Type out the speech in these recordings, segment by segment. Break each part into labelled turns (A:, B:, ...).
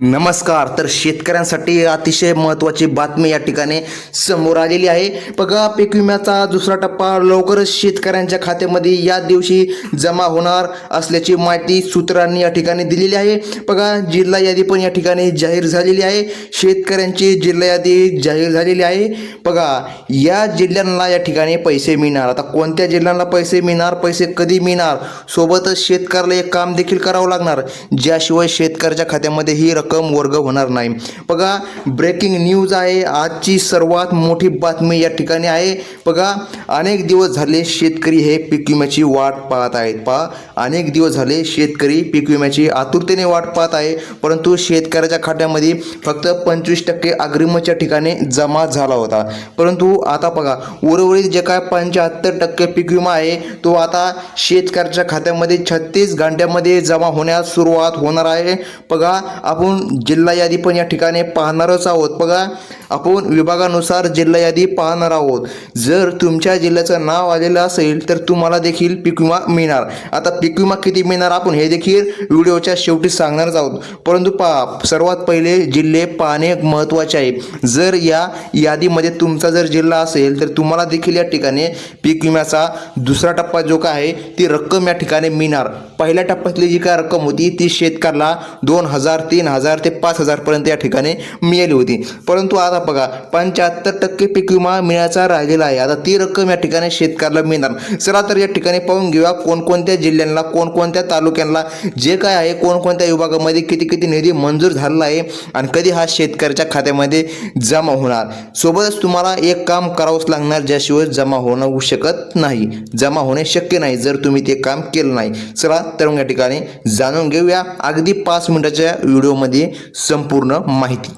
A: नमस्कार तर शेतकऱ्यांसाठी अतिशय महत्त्वाची बातमी या ठिकाणी समोर आलेली आहे. बघा पीक विम्याचा दुसरा टप्पा लवकरच शेतकऱ्यांच्या खात्यामध्ये या दिवशी जमा होणार असल्याची माहिती सूत्रांनी या ठिकाणी दिलेली आहे. बघा जिल्हा यादी पण या ठिकाणी जाहीर झालेली आहे. शेतकऱ्यांची जिल्हा यादी जाहीर झालेली आहे. बघा या जिल्ह्यांना या ठिकाणी पैसे मिळणार. आता कोणत्या जिल्ह्यांना पैसे मिळणार पैसे कधी मिळणार? सोबतच शेतकऱ्याला एक काम देखील करावं लागणार. ज्याशिवाय शेतकऱ्याच्या खात्यामध्ये ही रक्कम कम वर्ग होणार नाही. बघा ब्रेकिंग न्यूज आहे. आजची सर्वात मोठी बातमी या ठिकाणी आहे. बघा अनेक दिवस झाले शेतकरी हे पीक विम्याची वाट पाहत आहेत. पहा अनेक दिवस झाले शेतकरी पीक विम्याची आतुरतेने वाट पाहत आहे परंतु शेतकऱ्याच्या खात्यामध्ये फक्त पंचवीस टक्के अग्रिमच्या ठिकाणी जमा झाला होता. परंतु आता बघा उर्वरित जे काय पंच्याहत्तर टक्के पीक विमा आहे तो आता शेतकऱ्याच्या खात्यामध्ये छत्तीस घंट्यामध्ये जमा होण्यास सुरुवात होणार आहे. बघा आपण जिल्हा यादी पण या ठिकाणी पाहणारच आहोत. बघा आपण विभागानुसार जिल्हा यादी पाहणार आहोत. जर तुमच्या जिल्ह्याचं नाव आलेलं असेल तर तुम्हाला देखील पीक विमा मिळणार. आता पीक विमा किती मिळणार आपण हे देखील व्हिडिओच्या शेवटी सांगणारच आहोत. परंतु पहा सर्वात पहिले जिल्हे पाहणे महत्त्वाचे आहे. जर या यादीमध्ये तुमचा जर जिल्हा असेल तर तुम्हाला देखील या ठिकाणी पीक विम्याचा दुसरा टप्पा जो काय आहे ती रक्कम या ठिकाणी मिळणार. पहिल्या टप्प्यातली जी काय रक्कम होती ती शेतकऱ्याला दोन हजार तीन हजार ते पाच हजारपर्यंत या ठिकाणी मिळाली होती. परंतु आता बघा पंच्याहत्तर टक्के पीक विमा मिळायचा राहिलेला आहे. आता ती रक्कम या ठिकाणी शेतकऱ्याला मिळणार. चला तर या ठिकाणी पाहून घेऊया कोणकोणत्या जिल्ह्यांना कोणकोणत्या तालुक्यांना जे काय आहे कोणकोणत्या विभागामध्ये किती किती निधी मंजूर झालेला आहे आणि कधी हा शेतकऱ्याच्या खात्यामध्ये जमा होणार? सोबतच तुम्हाला एक काम करावंच लागणार ज्याशिवाय जमा होणं होऊ शकत नाही. जमा होणे शक्य नाही जर तुम्ही ते काम केलं नाही. चला तर या ठिकाणी जाणून घेऊया. अगदी पाच मिनिटाच्या व्हिडिओमध्ये संपूर्ण माहिती.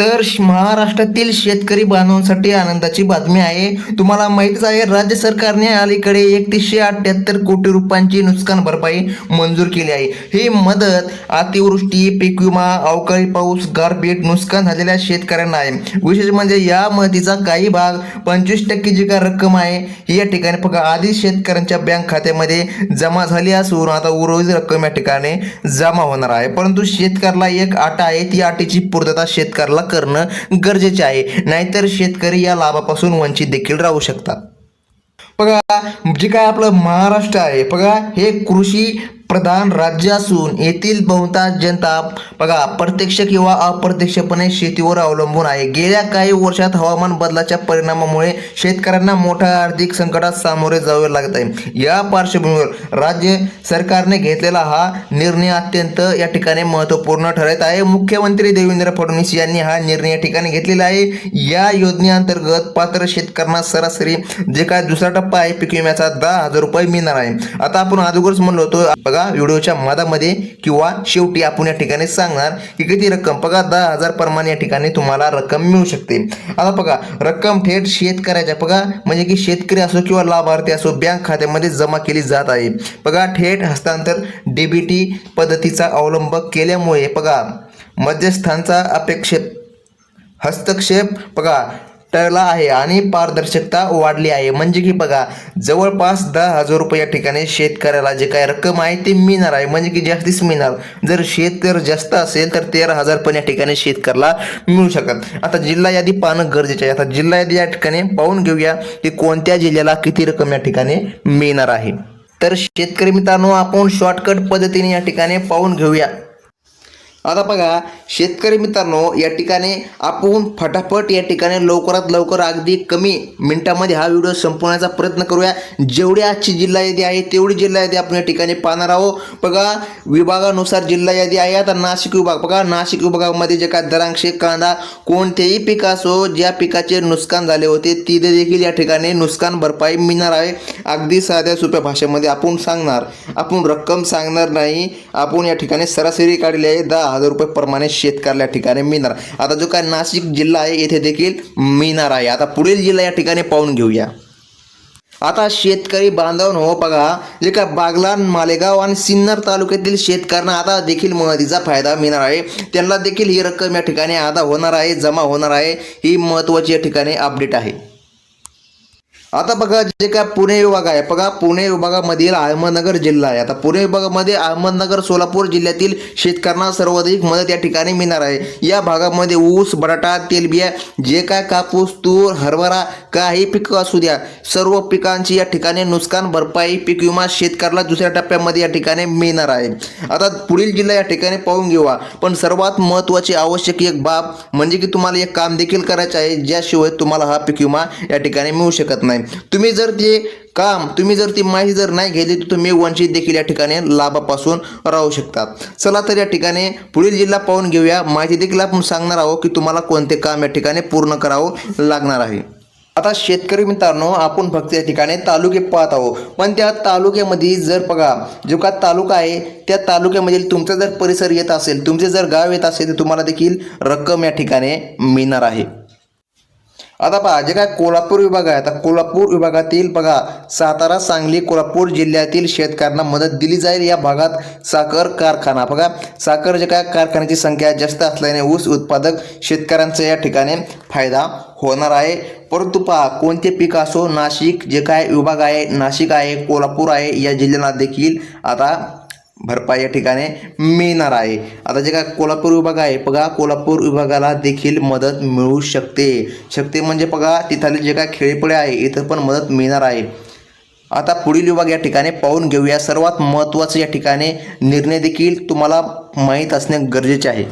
A: तर महाराष्ट्रातील शेतकरी बांधवांसाठी आनंदाची बातमी आहे. तुम्हाला माहितीच आहे राज्य सरकारने अलीकडे एकतीसशे अठ्ठ्याहत्तर कोटी रुपयांची नुकसान भरपाई मंजूर केली आहे. ही मदत अतिवृष्टी पीक विमा अवकाळी पाऊस गारपीट नुकसान झालेल्या शेतकऱ्यांना आहे. विशेष म्हणजे या मदतीचा काही भाग पंचवीस टक्के जी काय रक्कम आहे ही या ठिकाणी फक्त आधीच शेतकऱ्यांच्या बँक खात्यामध्ये जमा झाली असून आता उर्वरित रक्कम या ठिकाणी जमा होणार आहे. परंतु शेतकऱ्याला एक आटा आहे ती अटीची पूर्तता शेतकऱ्याला करणं गरजेचे आहे. नाहीतर शेतकरी या लाभापासून वंचित देखील राहू शकतात. बघा जे काय आपलं महाराष्ट्र आहे बघा हे कृषी प्रधान राज्य असून येथील बहुतांश जनता बघा प्रत्यक्ष किंवा अप्रत्यक्षपणे शेतीवर अवलंबून आहे. गेल्या काही वर्षात हवामान बदलाच्या परिणामामुळे शेतकऱ्यांना मोठ्या आर्थिक संकटात सामोरे जावे लागत आहे. या पार्श्वभूमीवर राज्य सरकारने घेतलेला हा निर्णय अत्यंत या ठिकाणी महत्त्वपूर्ण ठरत आहे. मुख्यमंत्री देवेंद्र फडणवीस यांनी हा निर्णय या ठिकाणी घेतलेला आहे. या योजनेअंतर्गत पात्र शेतकऱ्यांना सरासरी जे काय दुसरा टप्पा आहे पीक विम्याचा दहा हजार रुपये मिळणार आहे. आता आपण अगोदरच म्हणलो होतो बघा व्हिडिओच्या मधामध्ये किंवा शेवटी आपण या ठिकाणी सांगणार की किती रक्कम? बघा दहा हजार प्रमाणे या ठिकाणी तुम्हाला रक्कम मिळू शकते. आता बघा रक्कम थेट शेतकऱ्याच्या बघा म्हणजे की शेतकरी असो किंवा लाभार्थी असो बँक खात्यामध्ये जमा केली जात आहे. बघा थेट हस्तांतर डीबीटी पद्धतीचा अवलंब केल्यामुळे बघा मध्यस्थांचा अपेक्षित हस्तक्षेप बघा टळला आहे आणि पारदर्शकता वाढली आहे. म्हणजे की बघा जवळपास दहा हजार रुपये या ठिकाणी शेतकऱ्याला जे काय रक्कम आहे ते मिळणार आहे. म्हणजे की जास्तीच मिळणार. जर शेतकर जास्त असेल तर तेरा हजार पण या ठिकाणी शेतकऱ्याला मिळू शकत आता जिल्हा यादी पाहणं गरजेचं आहे. आता जिल्हा यादी या ठिकाणी पाहून घेऊया की कोणत्या जिल्ह्याला किती रक्कम या ठिकाणी मिळणार आहे. तर शेतकरी मित्रांनो आपण शॉर्टकट पद्धतीने या ठिकाणी पाहून घेऊया. आता बघा शेतकरी मित्रांनो या ठिकाणी आपण फटाफट या ठिकाणी लवकरात लवकर अगदी कमी मिनिटामध्ये हा व्हिडिओ संपवण्याचा प्रयत्न करूया. जेवढी आजची जिल्हा यादी आहे तेवढी जिल्हा यादी आपण या ठिकाणी पाहणार आहोत. बघा विभागानुसार जिल्हा यादी आहे. आता नाशिक विभाग बघा नाशिक विभागामध्ये जे काय दरांक्षे कांदा कोणतेही पीक असो ज्या पिकाचे नुकसान झाले होते तिथे देखील या ठिकाणी नुकसान भरपाई मिळणार आहे. अगदी साध्या सोप्या भाषेमध्ये आपण सांगणार. आपण रक्कम सांगणार नाही. आपण या ठिकाणी सरासरी काढली आहे. दहा हजार रुपये प्रमाणे शेतकऱ्याला ठिकाणी मिळणार. आता जो काय नाशिक जिल्हा आहे येथे देखील मिळणार आहे. आता पुढील जिल्हा या ठिकाणी पाहून घेऊया. आता शेतकरी बांधव हो बघा जे काय बागलान मालेगाव आणि सिन्नर तालुक्यातील शेतकऱ्यांना आता देखील मदतीचा फायदा मिळणार आहे. त्यांना देखील ही रक्कम या ठिकाणी आता होणार आहे जमा होणार आहे. ही महत्त्वाची या ठिकाणी अपडेट आहे. आता बघा जे काय पुणे विभाग आहे बघा पुणे विभागामधील अहमदनगर जिल्हा आहे. आता पुणे विभागामध्ये अहमदनगर सोलापूर जिल्ह्यातील शेतकऱ्यांना सर्वाधिक मदत या ठिकाणी मिळणार आहे. या भागामध्ये ऊस बटाटा तेलबिया जे काय कापूस तूर हरभरा काही पिकं असू द्या सर्व पिकांची या ठिकाणी नुकसान भरपाई पीक विमा शेतकऱ्याला दुसऱ्या टप्प्यामध्ये या ठिकाणी मिळणार आहे. आता पुढील जिल्हा या ठिकाणी पाहून घेऊ पण सर्वात महत्त्वाची आवश्यक एक बाब म्हणजे की तुम्हाला एक काम देखील करायचं आहे ज्याशिवाय तुम्हाला हा पीक विमा या ठिकाणी मिळू शकत नाही. तुम्ही जर ते काम तुम्ही जर ती माहिती जर नाही घेतली तर तुम्ही वंचित देखील या ठिकाणी लाभापासून राहू शकतात चला तर या ठिकाणी पुढील जिल्हा पाहून घेऊया. माहिती देखील आपण सांगणार आहोत की तुम्हाला कोणते काम या ठिकाणी पूर्ण करावं लागणार आहे. आता शेतकरी मित्रांनो आपण फक्त या ठिकाणी तालुके पाहत आहोत. पण त्या तालुक्यामध्ये जर बघा जो का तालुका आहे त्या तालुक्यामधील तुमचा जर परिसर येत असेल तुमचे जर गाव येत असेल तर तुम्हाला देखील रक्कम या ठिकाणी मिळणार आहे. आता पहा जे काय कोल्हापूर विभाग आहे आता कोल्हापूर विभागातील बघा सातारा सांगली कोल्हापूर जिल्ह्यातील शेतकऱ्यांना मदत दिली जाईल या भागात साखर कारखाना. बघा साखर जे काय कारखान्याची संख्या जास्त असल्याने ऊस उत्पादक शेतकऱ्यांचा या ठिकाणी फायदा होणार आहे. परंतु पहा कोणते पीक असो नाशिक जे काय विभाग आहे नाशिक आहे कोल्हापूर आहे या जिल्ह्यांना देखील आता भरपाई या ठिकाणी मिळणार आहे. आता जे काय कोल्हापूर विभाग आहे बघा कोल्हापूर विभागाला देखील मदत मिळू शकते. शकते म्हणजे बघा तिथले जे काय खेळीपळे आहे इथं पण मदत मिळणार आहे. आता पुढील विभाग या ठिकाणी पाहून घेऊया. सर्वात महत्त्वाचं या ठिकाणी निर्णय देखील तुम्हाला माहीत असणे गरजेचे आहे.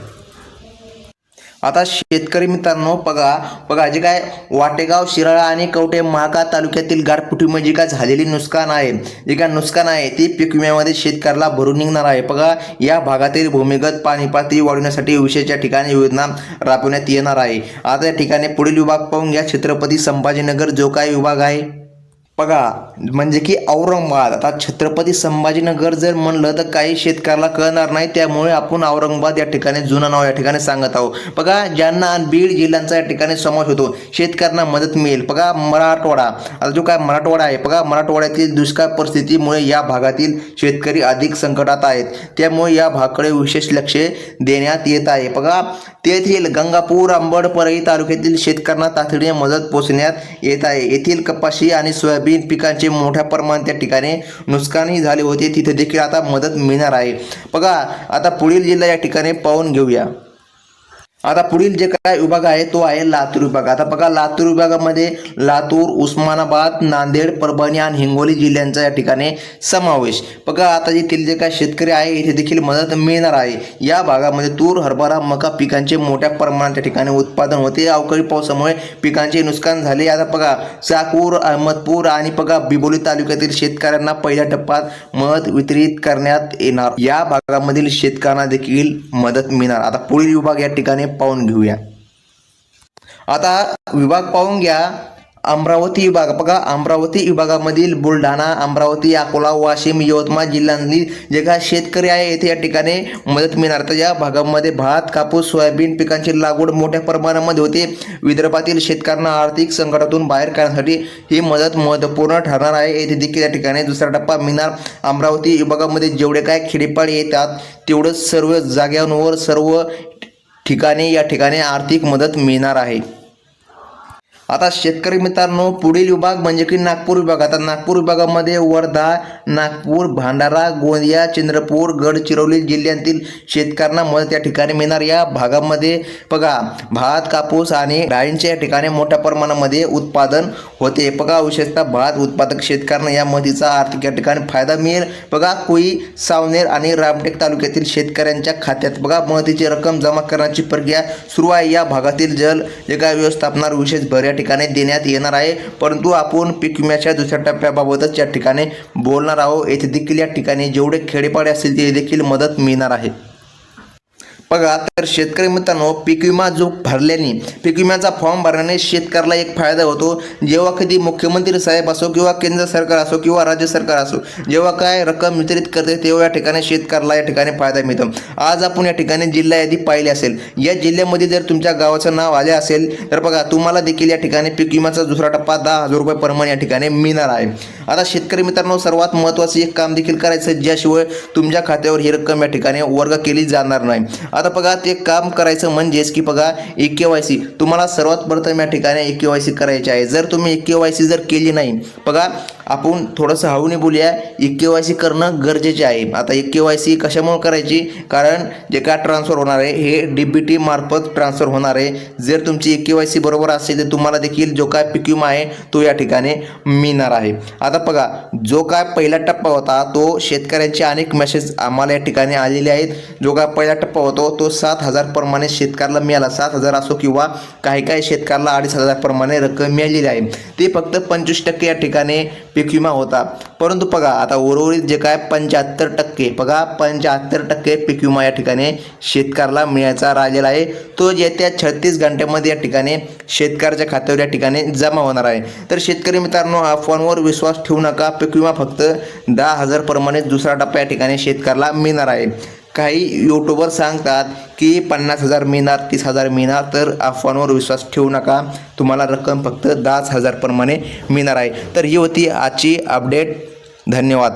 A: आता शेतकरी मित्रांनो बघा बघा जे काय वाटेगाव शिराळा आणि कवटे महाका तालुक्यातील गारपुटीमध्ये जी काय झालेली नुकसान आहे. जे काय नुकसान आहे ती पीक विम्यामध्ये शेतकऱ्याला भरून निघणार आहे. बघा या भागातील भूमिगत पाणी पातळी वाढवण्यासाठी विशेष या ठिकाणी योजना राबवण्यात येणार आहे. आता या ठिकाणी पुढील विभाग पाहून घ्या. छत्रपती संभाजीनगर जो काय विभाग आहे बघा म्हणजे की औरंगाबाद. आता छत्रपती संभाजीनगर जर म्हणलं तर काही शेतकऱ्याला कळणार नाही त्यामुळे आपण औरंगाबाद या ठिकाणी जुनं नाव या ठिकाणी सांगत आहोत. बघा ज्यांना बीड जिल्ह्यांचा या ठिकाणी समावेश होतो शेतकऱ्यांना मदत मिळेल. बघा मराठवाडा. आता जो काय मराठवाडा आहे बघा मराठवाड्यातील दुष्काळ परिस्थितीमुळे या भागातील शेतकरी अधिक संकटात आहेत. त्यामुळे या भागाकडे विशेष लक्ष देण्यात येत आहे. बघा तेथील गंगापूर अंबड परळी तालुक्यातील शेतकऱ्यांना तातडीने मदत पोचण्यात येत आहे. येथील कपाशी आणि सोयाबीन पिकांचे मोठ्या प्रमाणात त्या ठिकाणी नुकसानही झाले होते. तिथे देखील आता मदत मिळणार आहे. बघा आता पुढील जिल्हा या ठिकाणी पाहून घेऊया. आता पुढील जे काय विभाग आहे तो आहे लातूर विभाग. आता बघा लातूर विभागामध्ये लातूर उस्मानाबाद नांदेड परभणी आणि हिंगोली जिल्ह्यांचा या ठिकाणी समावेश. बघा आता येथील जे काय शेतकरी आहे इथे देखील मदत मिळणार आहे. या भागामध्ये तूर हरभरा मका पिकांचे मोठ्या प्रमाणात त्या ठिकाणी उत्पादन होते. अवकाळी पावसामुळे पिकांचे नुकसान झाले. आता बघा चाकूर अहमदपूर आणि बघा बिबोली तालुक्यातील शेतकऱ्यांना पहिल्या टप्प्यात मदत वितरित करण्यात येणार. या भागामधील शेतकऱ्यांना देखील मदत मिळणार. आता पुढील विभाग या ठिकाणी पाहून घेऊया. आता विभाग पाहून घ्या. अमरावती विभाग. बघा अमरावती विभागामधील बुलढाणा अमरावती अकोला वाशिम यवतमाळ जिल्ह्यांनी जे काय शेतकरी आहे येथे या ठिकाणी मदत मिळणार. तर या भागामध्ये भात कापूस सोयाबीन पिकांची लागवड मोठ्या प्रमाणामध्ये होते. विदर्भातील शेतकऱ्यांना आर्थिक संकटातून बाहेर काढण्यासाठी ही मदत महत्त्वपूर्ण ठरणार आहे. येथे देखील या ठिकाणी दुसरा टप्पा मिळणार. अमरावती विभागामध्ये जेवढे काय खेडेपाड येतात तेवढं सर्व जाग्यांवर सर्व ठिकाणी या ठिकाणी आर्थिक मदत मिळणार आहे. आता शेतकरी मित्रांनो पुढील विभाग म्हणजे की नागपूर विभाग. आता नागपूर विभागामध्ये वर्धा नागपूर भांडारा गोंदिया चंद्रपूर गडचिरोली जिल्ह्यातील शेतकऱ्यांना मदत या ठिकाणी मिळणार. या भागामध्ये बघा भात कापूस आणि डाळींच्या या ठिकाणी मोठ्या प्रमाणामध्ये उत्पादन होते. बघा विशेषतः भात उत्पादक शेतकऱ्यांना या मदतीचा आर्थिक या ठिकाणी फायदा मिळेल. बघा कुई सावनेर आणि रामटेक तालुक्यातील शेतकऱ्यांच्या खात्यात बघा मदतीची रक्कम जमा करण्याची प्रक्रिया सुरू आहे. या भागातील जल जे व्यवस्थापनावर विशेष भर या ठिकाणी देण्यात येणार आहे. परंतु आपण पीक विम्याच्या दुसऱ्या टप्प्याबाबतच या ठिकाणी बोलणार आहोत. येथे देखील या ठिकाणी जेवढे खेडेपाडे असतील ते देखील मदत मिळणार आहे. बघा तर शेतकरी मित्रांनो पीक विमा जो भरल्याने पीक विम्याचा फॉर्म भरल्याने शेतकऱ्याला एक फायदा होतो. जेव्हा कधी मुख्यमंत्री साहेब असो किंवा केंद्र सरकार असो किंवा राज्य सरकार असो जेव्हा काय रक्कम वितरित करते तेव्हा या ठिकाणी शेतकऱ्याला या ठिकाणी फायदा मिळतो. आज आपण या ठिकाणी जिल्हा यादी पाहिली असेल. या जिल्ह्यामध्ये जर तुमच्या गावाचं नाव आले असेल तर बघा तुम्हाला देखील या ठिकाणी पीक विम्याचा दुसरा टप्पा दहा हजार रुपये प्रमाण या ठिकाणी मिळणार आहे. आता शेतकरी मित्रांनो सर्वात महत्त्वाचं एक काम देखील करायचं ज्याशिवाय तुमच्या खात्यावर ही रक्कम या ठिकाणी वर्ग केली जाणार नाही. आता बघा ते काम करायचं म्हणजेच की बघा ए के वाय सी. तुम्हाला सर्वात प्रथम या ठिकाणी ए के वाय सी करायची आहे. जर तुम्ही एक के वाय सी जर केली नाही बघा आपण थोडंसं हळूने बोलूया. ई के वाय सी करणं गरजेचे आहे. आता ई के वाय सी कशामुळे करायची? कारण जे काय ट्रान्सफर होणार आहे हे डी बी टी मार्फत ट्रान्सफर होणार आहे. जर तुमची ई के वाय सी बरोबर असेल तर तुम्हाला देखील जो काय पीक विमा आहे तो या ठिकाणी मिळणार आहे. आता बघा जो काय पहिला टप्पा होता तो शेतकऱ्यांचे अनेक मेसेज आम्हाला या ठिकाणी आलेले आहेत. जो काय पहिला टप्पा होतो तो सात हजारप्रमाणे शेतकऱ्याला मिळाला. सात हजार असो किंवा काही काही शेतकऱ्याला अडीच हजारप्रमाणे रक्कम मिळालेली आहे. ते फक्त पंचवीस टक्के या ठिकाणी पीक विमा होता. परंतु बघा आता उर्वरित जे काय पंच्याहत्तर टक्के बघा पंच्याहत्तर टक्के पीक विमा या ठिकाणी शेतकऱ्याला मिळायचा राहिलेला आहे. तो येत्या छत्तीस घंट्यामध्ये या ठिकाणी शेतकऱ्याच्या खात्यावर या ठिकाणी जमा होणार आहे. तर शेतकरी मित्रांनो फोनवर विश्वास ठेवू नका. पीक विमा फक्त दहा हजारप्रमाणे दुसरा टप्पा या ठिकाणी शेतकऱ्याला मिळणार आहे. काही यूट्यूबर सांगतात की पन्नास हजार मिळणार तीस हजार मिळणार तर अफवांवर विश्वास ठेवू नका. तुम्हाला रक्कम फक्त दहाच हजारप्रमाणे मिळणार आहे. तर ही होती आजची अपडेट धन्यवाद.